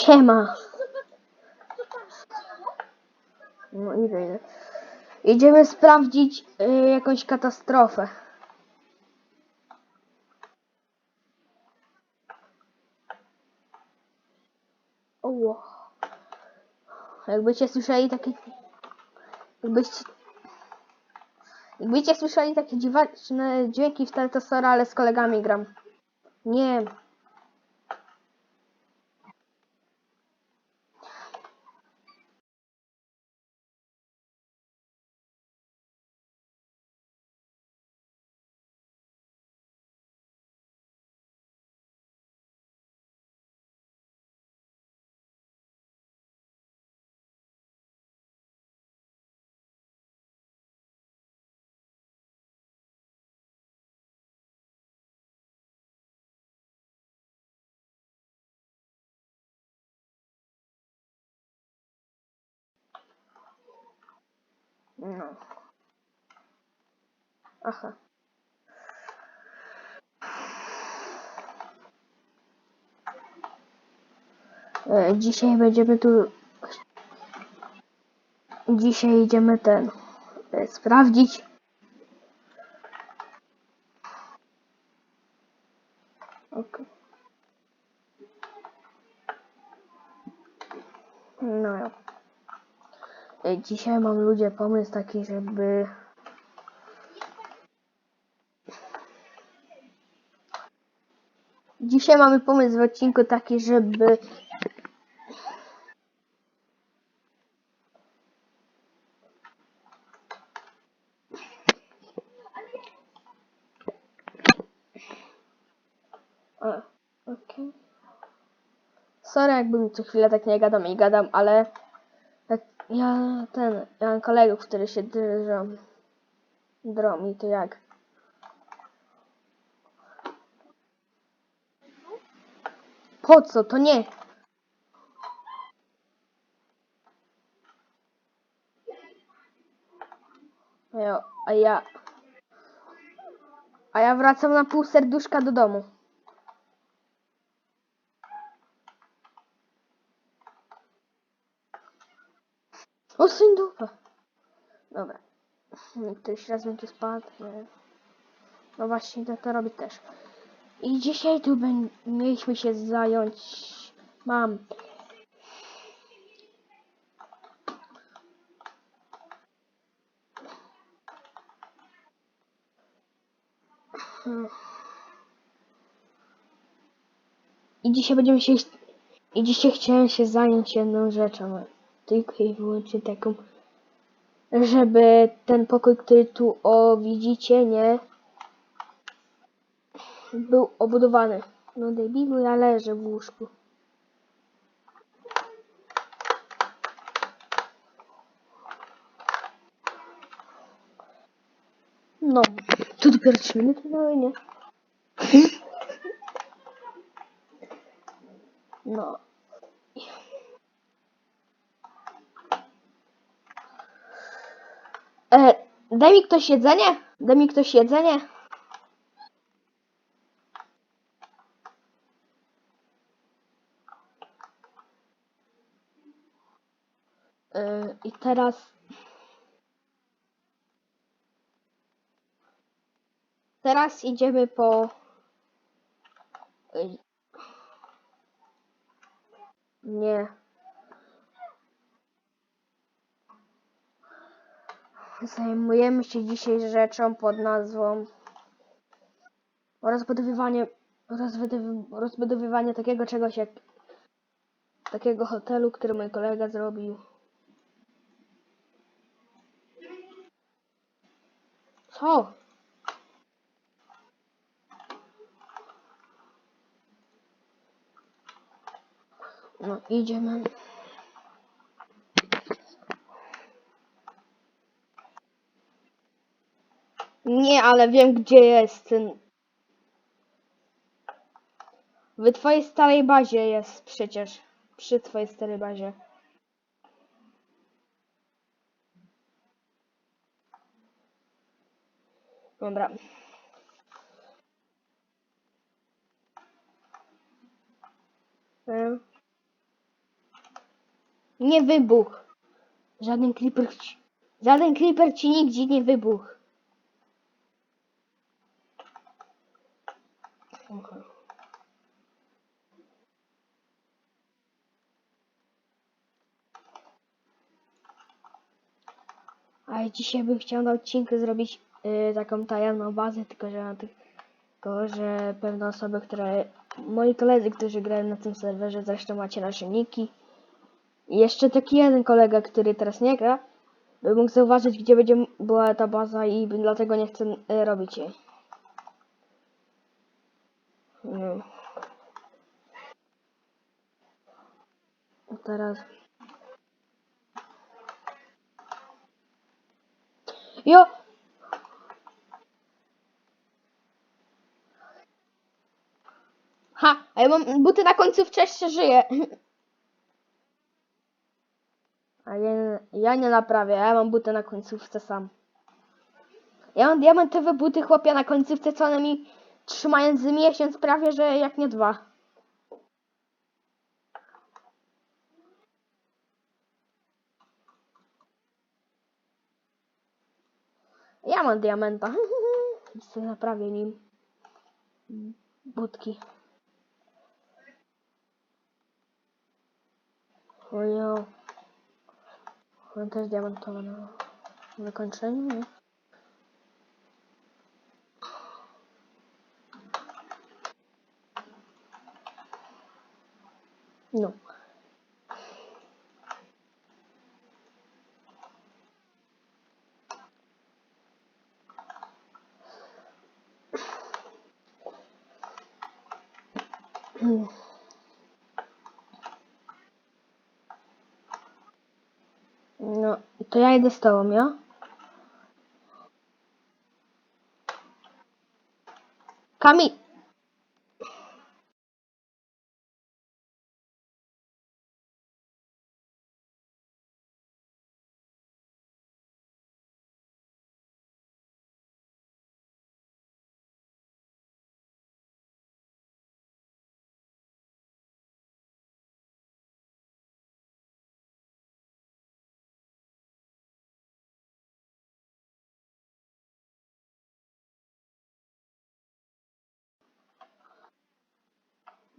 Siema. No i wyjdę. Idziemy sprawdzić y, jakąś katastrofę. Oło. Jakbyście słyszeli takie... Jakbyście... Jakbyście słyszeli takie dziwaczne dźwięki w Teltosora, ale z kolegami gram. Nie. No. Aha. E, Dzisiaj będziemy tu. Dzisiaj idziemy ten. e, Sprawdzić. Okej. No ja. E, Dzisiaj mam ludzie pomysł taki, żeby. Dzisiaj mamy pomysł w odcinku taki, żeby. Sorry, jakbym co chwilę tak nie gadam i gadam, ale ja ten, ja mam kolegów, które się drżą. Drą i to jak? Po co? To nie. Ja, a ja, a ja wracam na pół serduszka do domu. O, syn dupa. Dobra. Któryś raz będzie spadł. No właśnie, to, to robię też. I dzisiaj tu mieliśmy się zająć. Mam. I dzisiaj będziemy się. I dzisiaj chciałem się zająć jedną rzeczą. Tylko i wyłącznie taką. Żeby ten pokój, który tu o widzicie, nie? Był obudowany. No debilu, ja leżę w łóżku. No, tu dopiero 3 minuty dały, nie? No. E, daj mi ktoś jedzenie? Daj mi ktoś jedzenie? E, I teraz... Teraz idziemy po... Nie. Zajmujemy się dzisiaj rzeczą pod nazwą rozbudowywanie, rozbudowy, rozbudowywanie takiego czegoś jak takiego hotelu, który mój kolega zrobił. Co? No, idziemy. Ale wiem gdzie jest. W twojej starej bazie jest przecież. Przy twojej starej bazie. Dobra. Nie wybuch. Żaden creeper ci... Żaden creeper ci nigdzie nie wybuch. A dzisiaj bym chciał na odcinku zrobić y, taką tajemną bazę, tylko że na tych, tylko że pewne osoby, które, moi koledzy, którzy grają na tym serwerze, zresztą macie nasze niki. I jeszcze taki jeden kolega, który teraz nie gra, by mógł zauważyć, gdzie będzie była ta baza i dlatego nie chcę y, robić jej. No. Teraz. Jo! Ha! A ja mam buty na końcówce, jeszcze żyję. A ja, ja nie naprawię, ja mam buty na końcówce sam. Ja mam diamentowe buty chłopia na końcówce, co one mi trzymają z miesiąc prawie, że jak nie dwa. Ja mam diamenta. I naprawię nim budki. Ojo. Mam też diamentowe na wykończeniu, No. No, to ja idę z tobą, ja? Kamil!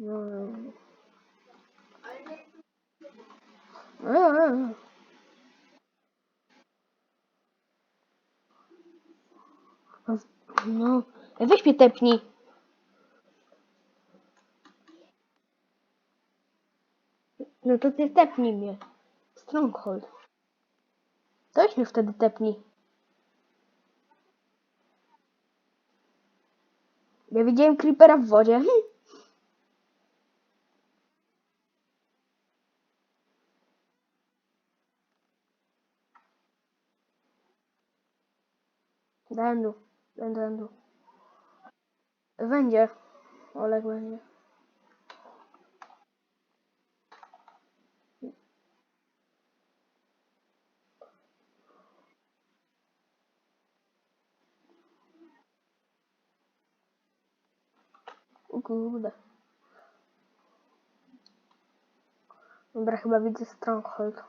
No. No. Weź mnie tepnij. No to ty tepnij mnie. Stronghold. To weź mnie wtedy tepnij. Ja widziałem creepera w wodzie. Hm. Będu. Będę, będę. Będzie. Olek będzie. O kurde. Dobra, chyba widzę Stronghold.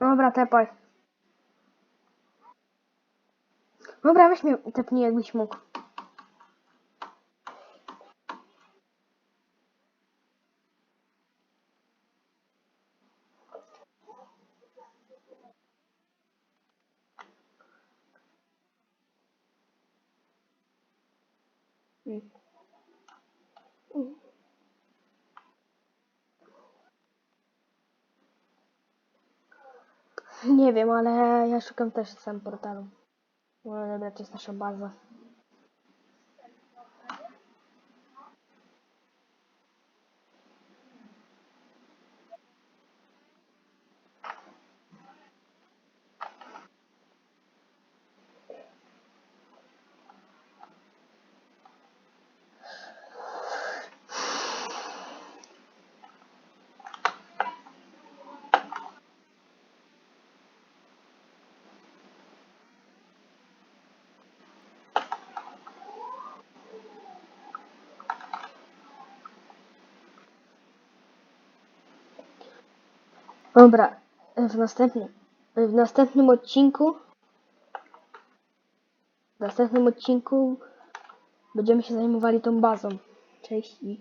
Dobra, tepaj. Dobra, weź mnie tepnij jakbyś mógł. Nie wiem, ale ja szukam też sam portalu. No dobra, Dobra, w następnym, w następnym odcinku w następnym odcinku będziemy się zajmowali tą bazą. Cześć i